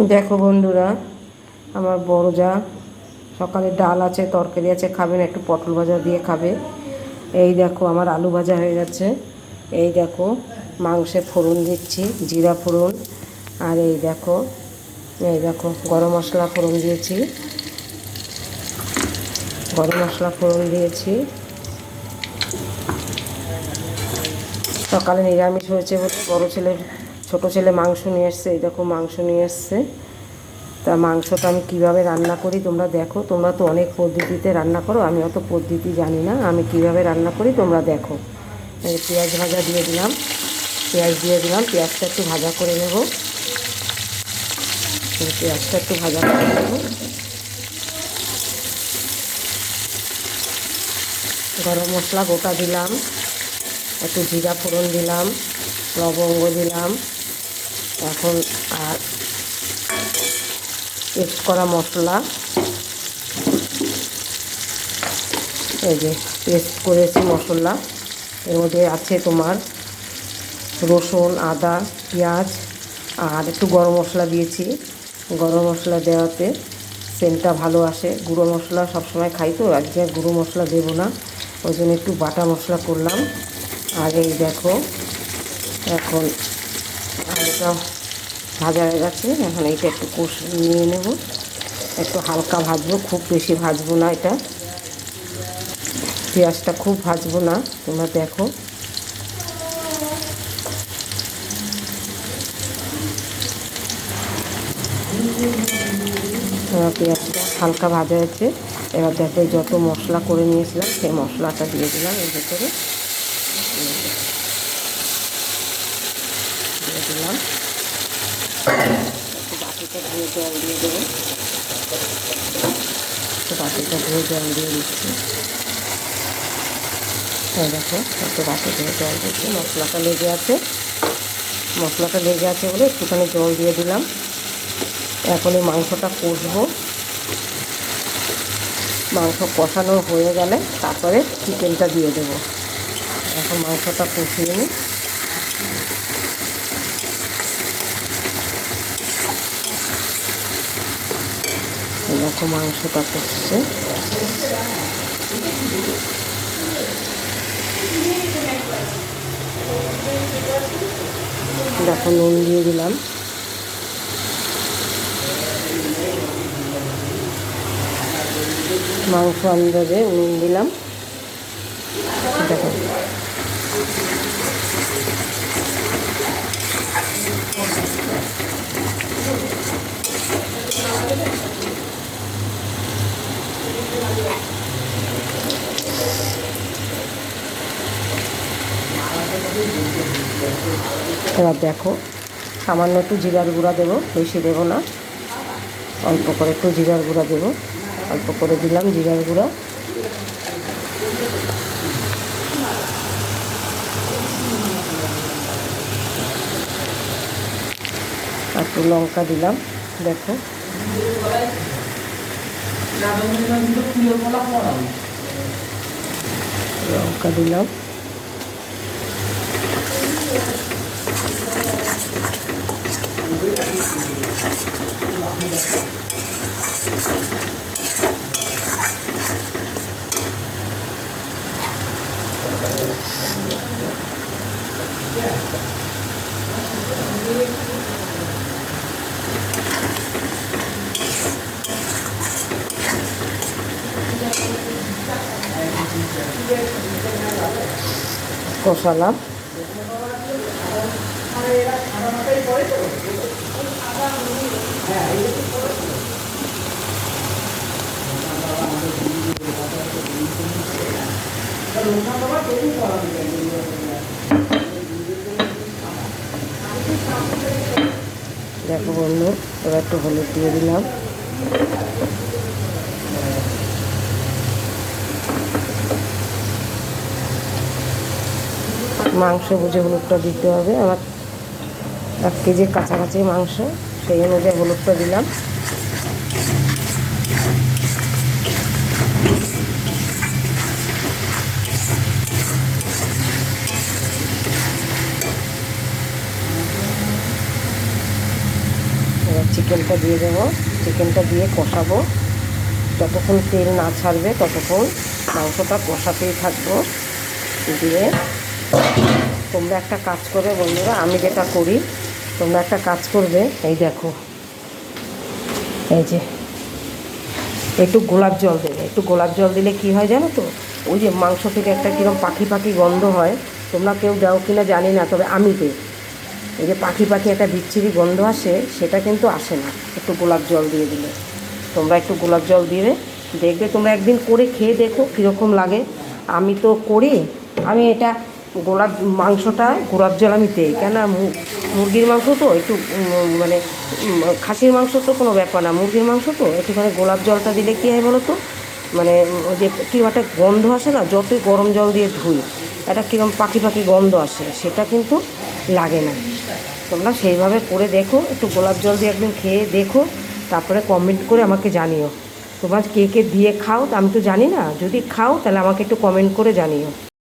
দেখো বন্ধুরা, আমার বড় যা, সকালে ডাল আছে, তরকারি আছে খাবেন একটু পটল ভাজা দিয়ে খাবে। এই দেখো আমার আলু ভাজা হয়ে গেছে। এই দেখো মাংসে ফোড়ন দিচ্ছি, জিরা ফোড়ন, আর এই দেখো এই দেখো গরম মশলা ফোড়ন দিয়েছি। গরম মশলা ফোড়ন দিয়েছি। সকালে নিরামিষ হয়েছে বলে বড়ো ছেলে ছোটো ছেলে মাংস নিয়ে এসছে, এই দেখো মাংস নিয়ে এসছে। তা মাংসটা আমি কীভাবে রান্না করি তোমরা দেখো, তোমরা তো অনেক পদ্ধতিতে রান্না করো, আমি অত পদ্ধতি জানি না, আমি কীভাবে রান্না করি তোমরা দেখো। পেঁয়াজ ভাজা দিয়ে দিলাম, পেঁয়াজ দিয়ে দিলাম, পেঁয়াজটা একটু ভাজা করে নেব। পেঁয়াজটা একটু ভাজা করে নেব। গরম মশলা গোটা দিলাম, একটু জিরা ফোড়ন দিলাম, লবঙ্গ দিলাম। এখন আর পেস্ট করা মশলা। এই যে পেস্ট করেছি মশলা। এর মধ্যে আছে তোমার রসুন, আদা, পেঁয়াজ আর একটু গরম মশলা দিয়েছি। গরম মশলা দেওয়াতে সেন্টটা ভালো আসে। গুঁড়ো মশলা সবসময় খাই তো আজকে গুঁড়ো মশলা দেবো না, ওই জন্য একটু বাটা মশলা করলাম। আর এই দেখো, এখন আলুটা ভাজা হয়ে গেছে। এখন এইটা একটু কষ নিয়ে নেব। একটু হালকা ভাজবো, খুব বেশি ভাজবো না এটা। পেঁয়াজটা খুব ভাজবো না, তোমরা দেখো। পেঁয়াজটা হালকা ভাজা হয়েছে। এবার দেখো যত মশলা করে নিয়েছিলাম, সেই মশলাটা দিয়ে দিলাম এর ভেতরে দিয়ে দিলাম একটু বাটিটা ধুয়ে জল দিয়ে দেবো। একটু বাটিটা জল দিয়ে দিচ্ছি। এই দেখো, একটু বাটি ধুয়ে জল দিচ্ছি। মশলাটা লেগে আছে। মশলাটা লেগে আছে বলে একটুখানি জল দিয়ে দিলাম। এখন এই মাংসটা কষবো। মাংস কষানো হয়ে গেলে তারপরে চিকেনটা দিয়ে দেবো। এখন মাংসটা কষিয়ে নিই। দেখো মাংসটা করছে। দেখো নুন দিয়ে দিলাম। মাংস আন্দাজে নুন দিলাম। দেখো এবার দেখো, সামান্য একটু জিরার গুঁড়া দেবো, বেশি দেবো না। অল্প করে একটু জিরার গুঁড়া দেবো। অল্প করে দিলাম জিরার গুঁড়া। আর একটু লঙ্কা দিলাম, দেখো। লঙ্কা দিলাম। kosalım. দেখো বন্ধু, এবার একটু হলুদ দিয়ে দিলাম। মাংস বুঝে হলুদটা দিতে হবে। আমার এক কেজি কাছাকাছি মাংস, সেই অনুযায়ী হলুদটা দিলাম। চিকেনটা দিয়ে দেবো। চিকেনটা দিয়ে কষাবো। যতক্ষণ তেল না ছাড়বে ততক্ষণ মাংসটা কষাতেই থাকব। দিয়ে তোমরা একটা কাজ করবে বন্ধুরা, আমি যেটা করি, তোমরা একটা কাজ করবে, এই দেখো। এই যে, একটু গোলাপ জল দেবে। একটু গোলাপ জল দিলে কি হয় জানো তো? ওই যে মাংস থেকে একটা কীরকম পাখি পাখি গন্ধ হয়। তোমরা কেউ দাও কিনা জানি না, তবে আমি দিই। এই যে পাখি পাখি একটা বিচ্ছিরি গন্ধ আসে, সেটা কিন্তু আসে না। একটু গোলাপ জল দিয়ে দিলে। তোমরা একটু গোলাপ জল দিবে দেখবে তোমরা একদিন করে খেয়ে দেখো কীরকম লাগে। আমি তো করি, আমি এটা গোলাপ মাংসটা, গোলাপ জল আমি দিই। কেন মুরগির মাংস তো একটু মানে খাসির মাংস তো কোনো ব্যাপার না। মুরগির মাংস তো একটুখানি গোলাপ জলটা দিলে কী হয় বলো তো মানে যে কীরকম একটা গন্ধ আসে না, যতই গরম জল দিয়ে ধুই, একটা কীরকম পাখি পাখি গন্ধ আসে, সেটা কিন্তু লাগে না। তোমরা সেইভাবে করে দেখো, একটু গোলাপ জল দিয়ে একদিন খেয়ে দেখো, তারপরে কমেন্ট করে আমাকে জানিও। তোমার কে কে দিয়ে খাও আমি তো জানি না। যদি খাও, তাহলে আমাকে একটু কমেন্ট করে জানিও।